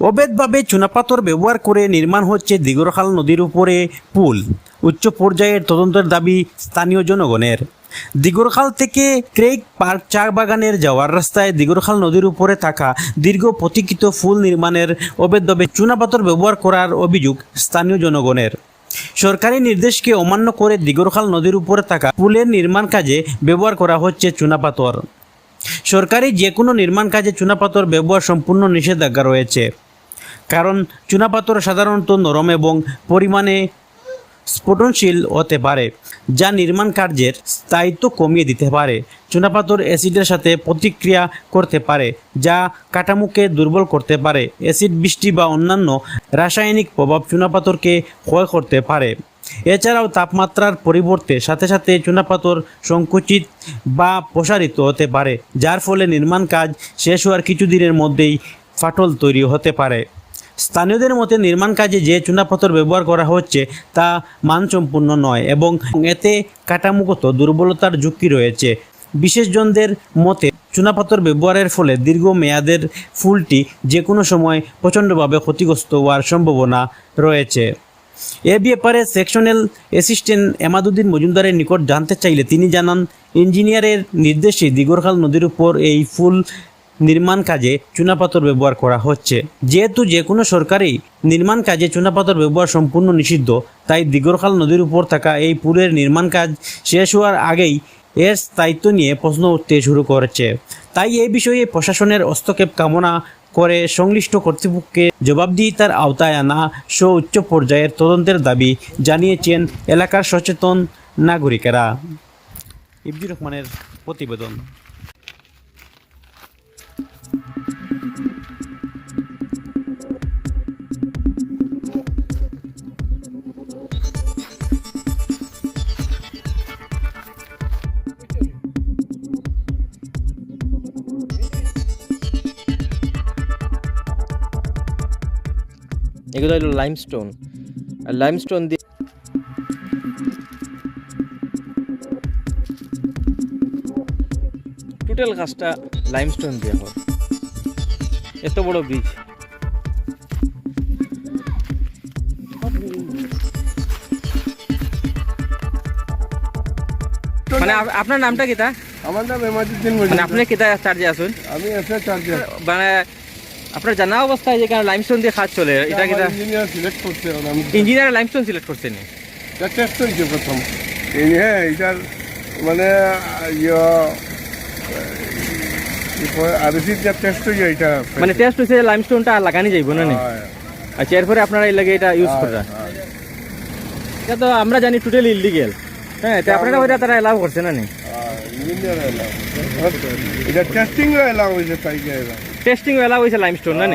অবৈধভাবে চুনাপাথর ব্যবহার করে নির্মাণ হচ্ছে দিগরখাল নদীর উপরে পুল। উচ্চ পর্যায়ের তদন্তের দাবি স্থানীয় জনগণের। দিগরখাল থেকে ক্রেক পার্ক চা বাগানের যাওয়ার রাস্তায় দিগরখাল নদীর উপরে থাকা দীর্ঘ প্রতীক্ষিত ফুল নির্মাণের অবৈধভাবে চুনাপাথর ব্যবহার করার অভিযোগ স্থানীয় জনগণের। সরকারি নির্দেশকে অমান্য করে দিগরখাল নদীর উপরে থাকা পুলের নির্মাণ কাজে ব্যবহার করা হচ্ছে চুনাপাথর। সরকারি যে কোনো নির্মাণ কাজে চুনাপাথর ব্যবহার সম্পূর্ণ নিষেধাজ্ঞা রয়েছে। কারণ চুনাপাথর সাধারণত নরম এবং পরিমাণে স্ফোটনশীল হতে পারে, যা নির্মাণ কার্যের স্থায়িত্ব কমিয়ে দিতে পারে। চুনাপাথর অ্যাসিডের সাথে প্রতিক্রিয়া করতে পারে, যা কাঠামোকে দুর্বল করতে পারে। অ্যাসিড বৃষ্টি বা অন্যান্য রাসায়নিক প্রভাব চুনাপাথরকে ক্ষয় করতে পারে। এছাড়াও তাপমাত্রার পরিবর্তে সাথে সাথে চুনাপাথর সংকুচিত বা প্রসারিত হতে পারে, যার ফলে নির্মাণ কাজ শেষ হওয়ার কিছুদিনের মধ্যেই ফাটল তৈরি হতে পারে। স্থানীয়দের মতে নির্মাণ কাজে যে চুনাপাথর ব্যবহার করা হচ্ছে তা মানসম্পন্ন নয় এবং এতে কাঠামোগত দুর্বলতার ঝুঁকি রয়েছে। বিশেষজনদের মতে চুনাপাথর ব্যবহারের ফলে দীর্ঘ মেয়াদের ফুলটি যে কোনো সময় প্রচণ্ডভাবে ক্ষতিগ্রস্ত হওয়ার সম্ভাবনা রয়েছে। এ ব্যাপারে সেকশনাল অ্যাসিস্ট্যান্ট এমাদুদ্দিন মজুমদারের নিকট জানতে চাইলে তিনি জানান, ইঞ্জিনিয়ারের নির্দেশে দিগরখাল নদীর উপর এই ফুল নির্মাণ কাজে চুনাপাথর ব্যবহার করা হচ্ছে। যেহেতু যে কোনো সরকারি নির্মাণ কাজে চুনাপাথর ব্যবহার সম্পূর্ণ নিষিদ্ধ, তাই দিগরখাল নদীর উপর থাকা এই পুলের নির্মাণ কাজ শেষ হওয়ার আগেই এর স্থায়িত্ব নিয়ে প্রশ্ন উঠতে শুরু করেছে। তাই এই বিষয়ে প্রশাসনের হস্তক্ষেপ কামনা করে সংশ্লিষ্ট কর্তৃপক্ষকে জবাবদিহিতার আওতায় আনা সহ উচ্চ পর্যায়ের তদন্তের দাবি জানিয়েছেন এলাকার সচেতন নাগরিকেরা। ইবজুর রহমানের প্রতিবেদন। এগুলো হলো লাইমস্টোন আর লাইমস্টোন দিয়ে টোটাল কাজটা লাইমস্টোন দিয়ে হয়। এত বড় ব্রিজ মানে আপনার নামটা কিতা আমার নাম এমাজুদ্দিন মানে আপনি কিতা চার্জে আসুন আমি এসে চার্জার মানে আপনার জানা অবস্থায় যে কারণ লাইমস্টোন দিয়ে কাজ চলে এটা কিতা ইঞ্জিনিয়ার সিলেক্ট করছে। ইঞ্জিনিয়ার লাইমস্টোন সিলেক্ট করছেন টেস্ট হয়েছে প্রথম। হ্যাঁ এটার মানে ইয়ে এটা মানে টেস্ট হয়েছে লাইমস্টোনটা লাগানি যাইব না নি? হ্যাঁ, আচ্ছা এরপরে আপনারা এই লাগে এটা ইউজ হ্যাঁ, করা হ্যাঁ। এটা তো আমরা জানি টোটালি ইলিগেল হ্যাঁ তো আপনারা ওইটা তারা এলাও করছে না নি? হ্যাঁ, ইঞ্জিনিয়ার এলাও এটা টেস্টিং এলাও হয়েছে তাই এলাও টেস্টিং এলাও হয়েছে লাইমস্টোন না।